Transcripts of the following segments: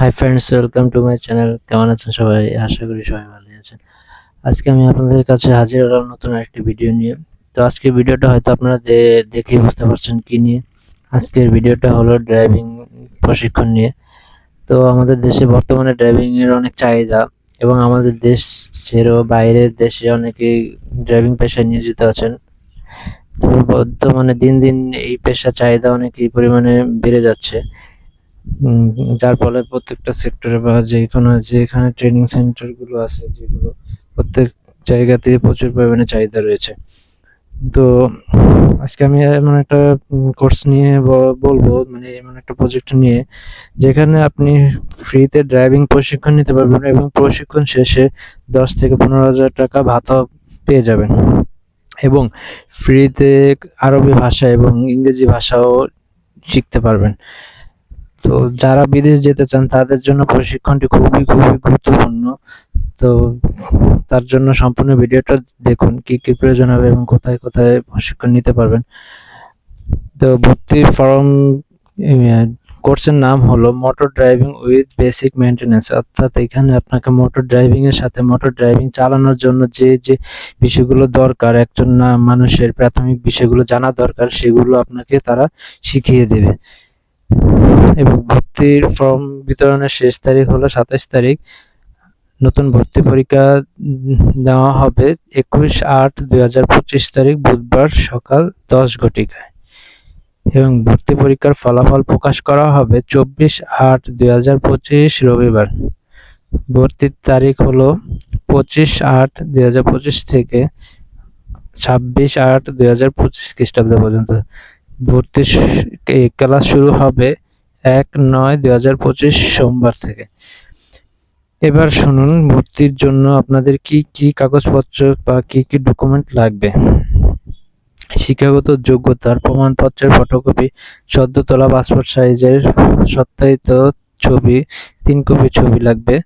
Hi friends welcome to my channel কেমন আছেন সবাই? আশা করি সবাই ভালো আছেন। আজকে আমি আপনাদের কাছে হাজির হলাম নতুন একটি ভিডিও নিয়ে। তো আজকের ভিডিওটা হয়তো আপনারা দেখে বুঝতে পারছেন কি নিয়ে। আজকের ভিডিওটা হলো ড্রাইভিং প্রশিক্ষণ নিয়ে। তো আমাদের দেশে বর্তমানে ড্রাইভিং এর অনেক চাহিদা এবং আমাদের দেশ ছেড়েও বাইরের দেশে অনেকেই ড্রাইভিং পেশায় নিয়োজিত আছেন। তো বর্তমানে দিন দিন এই পেশা চাহিদা অনেক এই পরিমাণে বেড়ে যাচ্ছে। যার ফলে প্রত্যেকটা সেক্টরে বা যে কোনো যেখানে ট্রেনিং সেন্টারগুলো আছে, যেগুলো প্রত্যেক জায়গাতে প্রচুর পরিমাণে চাহিদা রয়েছে। তো আজকে আমি এমন একটা কোর্স নিয়ে বলব মানে এমন একটা প্রজেক্ট নিয়ে, যেখানে আপনি ফ্রিতে ড্রাইভিং প্রশিক্ষণ নিতে পারবেন এবং প্রশিক্ষণ শেষে দশ থেকে পনেরো হাজার টাকা ভাতা পেয়ে যাবেন। এবং ফ্রিতে আরবি ভাষা এবং ইংরেজি ভাষাও শিখতে পারবেন। তো যারা বিদেশ যেতে চান, তাদের জন্য প্রশিক্ষণটি খুবই খুবই গুরুত্বপূর্ণ। তো তার জন্য সম্পূর্ণ ভিডিওটা দেখুন, কি কি প্রয়োজন হবে এবং কোথায় কোথায় প্রশিক্ষণ নিতে পারবেন। তো ভর্তি ফর্ম কোর্সের নাম হলো motor driving with basic maintenance অর্থাৎ এখানে আপনাকে মোটর ড্রাইভিং এর সাথে মোটর ড্রাইভিং চালানোর জন্য যে যে বিষয়গুলো দরকার, একজন মানুষের প্রাথমিক বিষয়গুলো জানা দরকার, সেগুলো আপনাকে তারা শিখিয়ে দেবে। এবং ভর্তির ফর্ম বিতরণের শেষ তারিখ হলো সাতাশ তারিখ। নতুন ভর্তি পরীক্ষা দেওয়া হবে একুশ আট দুই হাজার পঁচিশ তারিখ বুধবার সকাল দশ ঘটিকায়। এবং ভর্তি পরীক্ষার ফলাফল প্রকাশ করা হবে চব্বিশ আট দুই হাজার পঁচিশ রবিবার। ভর্তির তারিখ হলো পঁচিশ আট দুই হাজার পঁচিশ থেকে ছাব্বিশ আট দুই হাজার পঁচিশ খ্রিস্টাব্দ পর্যন্ত। ভর্তি ক্লাস শুরু হবে এক নয় দুই হাজার পঁচিশ সোমবার থেকে। এবার শুনুন, ভর্তির জন্য আপনাদের কি কি কাগজপত্র বা কি কি ডকুমেন্ট লাগবে? শিক্ষাগত যোগ্যতার প্রমাণপত্রের ফটোকপি, সদ্য তোলা পাসপোর্ট সাইজের সত্যায়িত ছবি, তিন কপি ছবি লাগবে।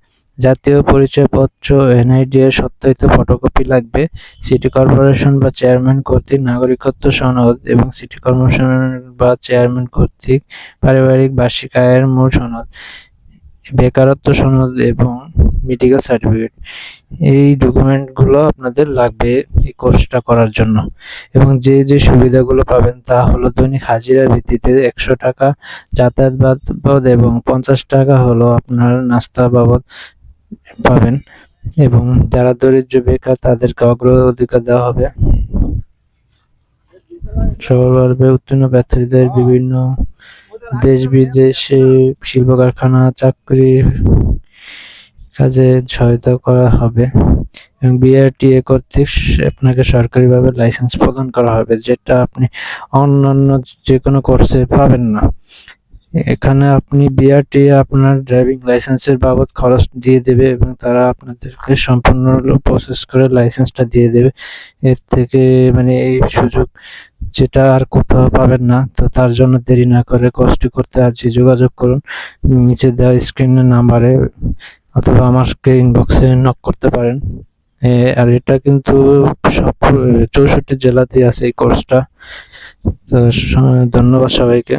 জাতীয় পরিচয়পত্র, এনআইডি এর সত্যায়িত ফটোকপি লাগবে। সিটি কর্পোরেশন বা চেয়ারম্যান কর্তৃক নাগরিকত্ব সনদ এবং সিটি কর্পোরেশন বা চেয়ারম্যান কর্তৃক পারিবারিক বার্ষিক আয়ের মূল সনদ, বেকারত্ব সনদ এবং মেডিকেল সার্টিফিকেট। এই ডকুমেন্টগুলো আপনাদের লাগবে এই কোর্সটা করার জন্য। এবং যে যে সুবিধাগুলো পাবেন তা হলো দৈনিক হাজিরা ভিত্তিতে একশো টাকা যাতায়াত বাবদ এবং পঞ্চাশ টাকা হলো আপনার নাস্তা বাবদ। পাবেন এবং যারা দরিদ্র বেকার, তাদেরকে অগ্রাধিকার দেওয়া হবে। সর্বভাবে উত্তীর্ণ প্রার্থীদের বিভিন্ন দেশ বিদেশে শিল্প কারখানা চাকরি কাজে সহায়তা করা হবে এবং বিআরটিএ কর্তৃক আপনাকে সরকারিভাবে লাইসেন্স প্রদান করা হবে, যেটা আপনি অন্যান্য যে কোনো কোর্সে পাবেন না। এখানে আপনি বিআরটি আপনার ড্রাইভিং লাইসেন্সের বাবদ খরচ দিয়ে দেবে এবং তারা আপনাদেরকে সম্পূর্ণ প্রসেস করে লাইসেন্সটা দিয়ে দেবে। এর থেকে মানে এই সুযোগ যেটা আর কোথাও পাবেন না, তো তার জন্য দেরি না করে কষ্ট করতে আজই যোগাযোগ করুন। নিচে দেওয়া স্ক্রিনের নাম্বারে অথবা আমাকে ইনবক্সে নক করতে পারেন। আর এটা কিন্তু সব চৌষট্টি জেলাতেই আছে এই কোর্সটা তো ধন্যবাদ সবাইকে।